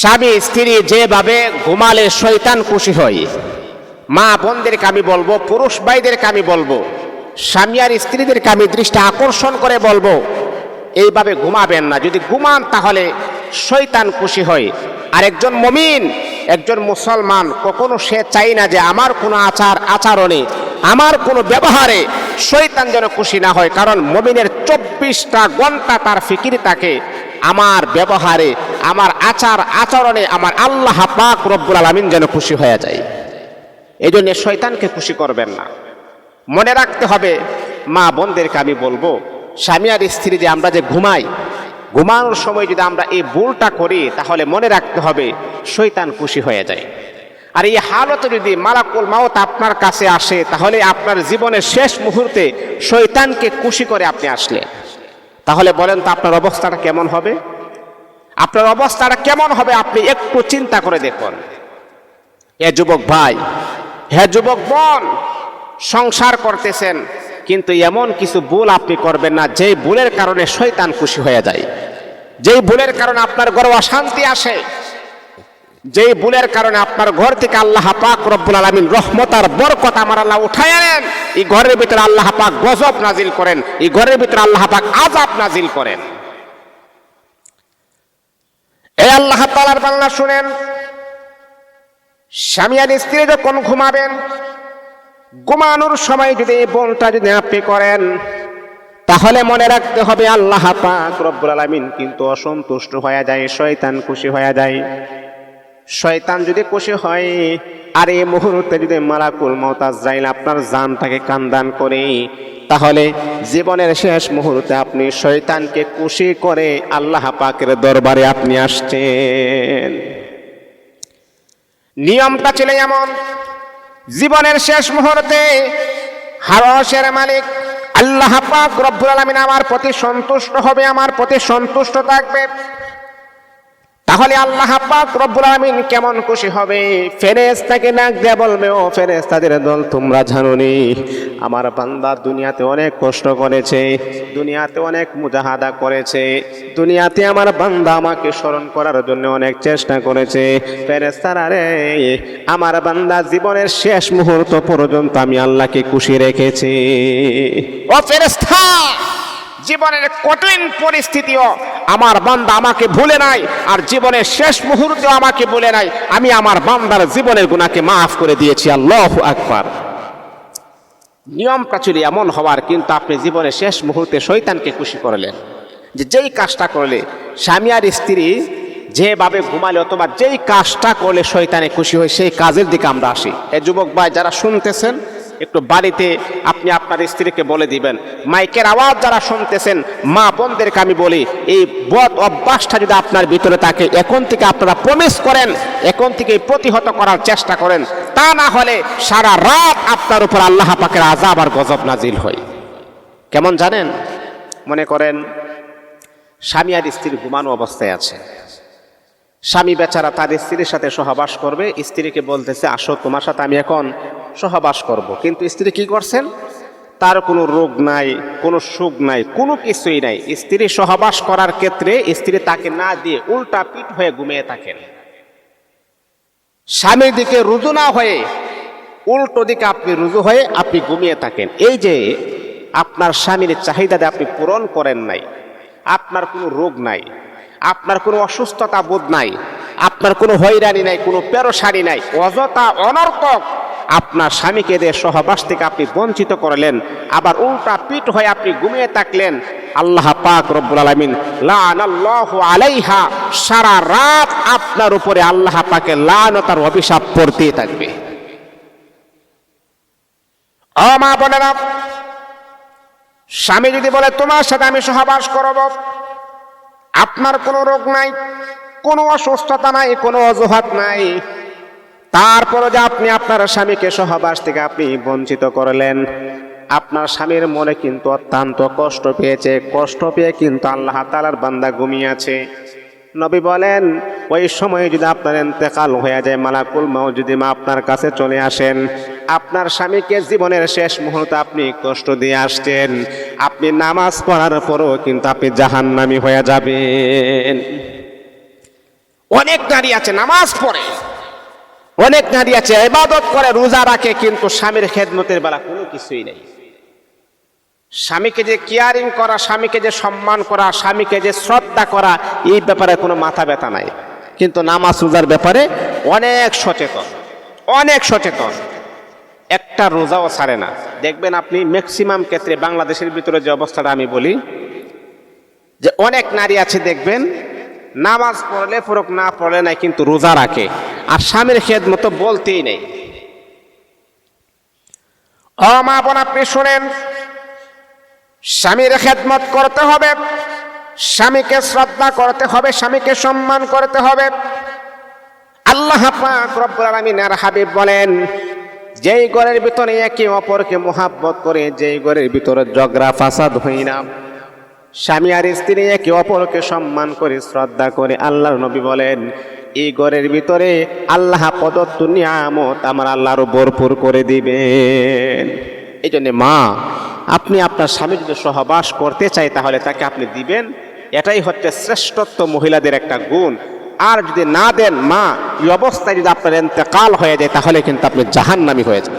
স্বামী, স্ত্রী যেভাবে ঘুমালে শয়তান খুশি হয়। মা বোনদেরকে আমি বলব, পুরুষ ভাইদেরকে আমি বলব, স্বামী আর স্ত্রীদেরকে আমি দৃষ্টি আকর্ষণ করে বলব, এইভাবে ঘুমাবেন না। যদি ঘুমান তাহলে শয়তান খুশি হয়। আর একজন মমিন, একজন মুসলমান, কখনো সে চাই না যে আমার কোনো আচার, আচরণে, আমার কোনো ব্যবহারে শৈতান যেন খুশি না হয়। কারণ মমিনের চব্বিশটা ঘণ্টা তার ফিকির থাকে। আমার ব্যবহারে আমার আচার আচরণে আমার আল্লাহ পাক রব্বুল আলমিন যেন খুশি হয়ে যায়। এই জন্য শয়তানকে খুশি করবেন না। মনে রাখতে হবে, মা বোনদেরকে আমি বলব, স্বামী আর স্ত্রী যে আমরা যে ঘুমাই, ঘুমানোর সময় যদি আমরা এই ভুলটা করি, তাহলে মনে রাখতে হবে শৈতান খুশি হয়ে যায়। আর এই হালতে যদি মালাকুল মাওত আপনার কাছে আসে, তাহলে আপনার জীবনের শেষ মুহূর্তে শৈতানকে খুশি করে আপনি আসলে তাহলে বলেন তো আপনার অবস্থাটা কেমন হবে? আপনার অবস্থাটা কেমন হবে আপনি একটু চিন্তা করে দেখুন। এ যুবক ভাই, হে যুবক বোন, সংসার করতেছেন, কিন্তু এমন কিছু ভুল আপনি করবেন না, যেই ভুলের কারণে শয়তান খুশি হয়ে যায়। যেই ভুলের কারণে আপনার ঘরে অশান্তি আসে, যেই ভুলের কারণে আপনার ঘর থেকে আল্লাহ পাক রব্বুল আলমিন রহমত আর বরকত আমার আল্লাহ উঠাই আনেন, এই ঘরের ভিতরে আল্লাহ পাক গজব নাজিল করেন, এই ঘরের ভিতরে আল্লাহ পাক আজাব নাজিল করেন। এই আল্লাহ তালার বাংলা শুনেন, স্বামী আর স্ত্রী যখন ঘুমাবেন, ঘুমানোর সময় যদি এই বোনটা যদি আপনি করেন, তাহলে মনে রাখতে হবে আল্লাহ পাক রব্বুল আলমিন কিন্তু অসন্তুষ্ট হয়ে যায়, শয়তান খুশি হয়ে যায়। শয়তান যদি খুশি হয় আর এই মুহূর্তে যদি মালাকুল মতাজাইল আপনার জানটাকে কান্দান করে, তাহলে জীবনের শেষ মুহূর্তে আপনি শয়তানকে খুশি করে আল্লাহ পাকের দরবারে আপনি আসছেন। নিয়মটা ছিল এমন, জীবনের শেষ মুহূর্তে হারসের মালিক আল্লাহ পাক রব্বুল আলামিন আমার প্রতি সন্তুষ্ট হবে, আমার প্রতি সন্তুষ্ট থাকবে। তাহলে আল্লাহ পাক রব্বুল আলামিন কেমন খুশি হবে? ফেরেশতাকে নাক দিয়ে বলবে, ও ফেরেশতাদের দল, তোমরা জানোনি, আমার বান্দা দুনিয়াতে অনেক কষ্ট করেছে, দুনিয়াতে অনেক মুজাহাদা করেছে, দুনিয়াতে আমার বান্দা আমাকে স্মরণ করার জন্য অনেক চেষ্টা করেছে। ফেরেশতারা রে আমার বান্দা জীবনের শেষ মুহূর্ত পর্যন্ত আমি আল্লাহকে খুশি রেখেছি। ও ফেরেশতা! জীবনের কঠিন পরিস্থিতিও আমার বান্দা আমাকে ভুলে নাই, আর জীবনের শেষ মুহূর্তেও আমাকে ভুলে নাই। আমি আমার বান্দার জীবনের গুণাকে মাফ করে দিয়েছি, আল্লাহ আকবার। নিয়ম ছিল এমন হওয়ার কিন্তু আপনি জীবনের শেষ মুহূর্তে শৈতানকে খুশি করলেন। যে যেই কাজটা করলে স্বামী আর স্ত্রী যেভাবে ঘুমালে অথবা যেই কাজটা করলে শৈতানে খুশি হয়, সেই কাজের দিকে আমরা আসি। এ যুবক ভাই, যারা শুনতেছেন একটু বাড়িতে আপনি আপনার স্ত্রীকে বলে দিবেন। মাইকের আওয়াজ যারা শুনতেছেন, মা বোনদেরকে আমি বলি, এই বদ অভ্যাসটা যদি আপনার ভিতরে থাকে, এখন থেকে আপনারা প্রমিস করেন, এখন থেকে প্রতিহত করার চেষ্টা করেন। তা না হলে সারা রাত আপনার উপর আল্লাহ পাকের আজাব আর গজব নাজিল হয়। কেমন জানেন? মনে করেন, স্বামী আর স্ত্রীর ঘুমানো অবস্থায় আছে। স্বামী বেচারা তার স্ত্রীর সাথে সহবাস করবে, স্ত্রীকে বলতেছে, আসো তোমার সাথে, আমি এখন সহবাস করব। কিন্তু স্ত্রী কি করছেন? তার কোনো রোগ নাই, কোনো সুখ নাই, কোনো কিছুই নাই। স্ত্রী সহবাস করার ক্ষেত্রে স্ত্রী তাকে না দিয়ে উল্টা পিঠ হয়ে ঘুমিয়ে থাকেন। স্বামীর দিকে রুজু না হয়ে উল্টো দিকে আপনি রুজু হয়ে আপনি ঘুমিয়ে থাকেন। এই যে আপনার স্বামীর চাহিদা আপনি পূরণ করেন নাই, আপনার কোনো রোগ নাই, আপনার কোনো অসুস্থতা বোধ নাই, আপনার কোনো হয়রানি নাই, কোনো পেরোসারি নাই, অযথা অনর্থক আপনার স্বামীকে দিয়ে সহবাস থেকে আপনি বঞ্চিত করলেন, আবার উল্টা পিঠ হয়ে আপনি ঘুমিয়ে থাকলেন, আল্লাহ পাক রব্বুল আলামিন আলাইহা সারা রাত আপনার উপরে আল্লাহ পাকে লানতার অভিশাপ পড়তেই থাকবে। মা বোনেরা, স্বামী যদি বলে, তোমার সাথে আমি সহবাস করব, আপনার কোনো রোগ নাই, কোনো অসুস্থতা নাই, কোনো অজুহাত নাই তারপরে যে আপনি আপনার স্বামীকে সহবাস থেকে আপনি বঞ্চিত করলেন, আপনার স্বামীর মনে কিন্তু অত্যন্ত কষ্ট পেয়েছে। কষ্ট পেয়ে কিন্তু আল্লাহ তালার বান্দা ঘুমিয়ে আছে। নবী বলেন, ওই সময় যদি আপনার এতেকাল হয়ে যায়, মালাকুল মাও যদি মা আপনার কাছে চলে আসেন, আপনার স্বামীকে জীবনের শেষ মুহূর্তে আপনি কষ্ট দিয়ে আসছেন। আপনি নামাজ পড়ার পরও কিন্তু আপনি জাহান্নামি হয়ে যাবেন। অনেক নারী আছে, নামাজ পড়ে। অনেক নারী আছে এবাদত করে, রোজা রাখে, কিন্তু স্বামীর খেদমতের বেলা কোনো কিছুই নেই। স্বামীকে যে কেয়ারিং করা, স্বামীকে যে সম্মান করা, স্বামীকে যে শ্রদ্ধা করা, এই ব্যাপারে কোনো মাথা ব্যথা নাই। কিন্তু নামাজ রোজার ব্যাপারে অনেক সচেতন অনেক সচেতন। একটা রোজাও ছাড়ে না। দেখবেন আপনি ম্যাক্সিমাম ক্ষেত্রে বাংলাদেশের ভিতরে যে অবস্থাটা আমি বলি, যে অনেক নারী আছে, দেখবেন নামাজ পড়লে ফরক না পড়লে নাই, কিন্তু রোজা রাখে। আর স্বামীর খেদ মতো বলতেই নেই। মা বোন, আপনি শোনেন, স্বামীর খেদমত করতে হবে, স্বামীকে শ্রদ্ধা করতে হবে, স্বামীকে সম্মান করতে হবে। আল্লাহ পাক হাবিব বলেন, যেই ঘরের ভিতরে একে অপরকে মোহাব্বত করে, যেই ঘরের ভিতরে ঝগড়া, ফাসাদ হই না। স্বামী আর স্ত্রী একে অপরকে সম্মান করে, শ্রদ্ধা করে আল্লাহর নবী বলেন এই ঘরের ভিতরে আল্লাহ প্রদত্ত নিয়ামত আমার আল্লাহরও ভরপুর করে দিবেন। এই জন্যে মা, আপনি আপনার স্বামী যদি সহবাস করতে চাই তাহলে তাকে আপনি দিবেন। এটাই হচ্ছে শ্রেষ্ঠত্ব মহিলাদের একটা গুণ। আর যদি না দেন মা, এই অবস্থায় যদি আপনার এতেকাল হয়ে যায় তাহলে কিন্তু আপনি জাহান্নামি হয়ে যান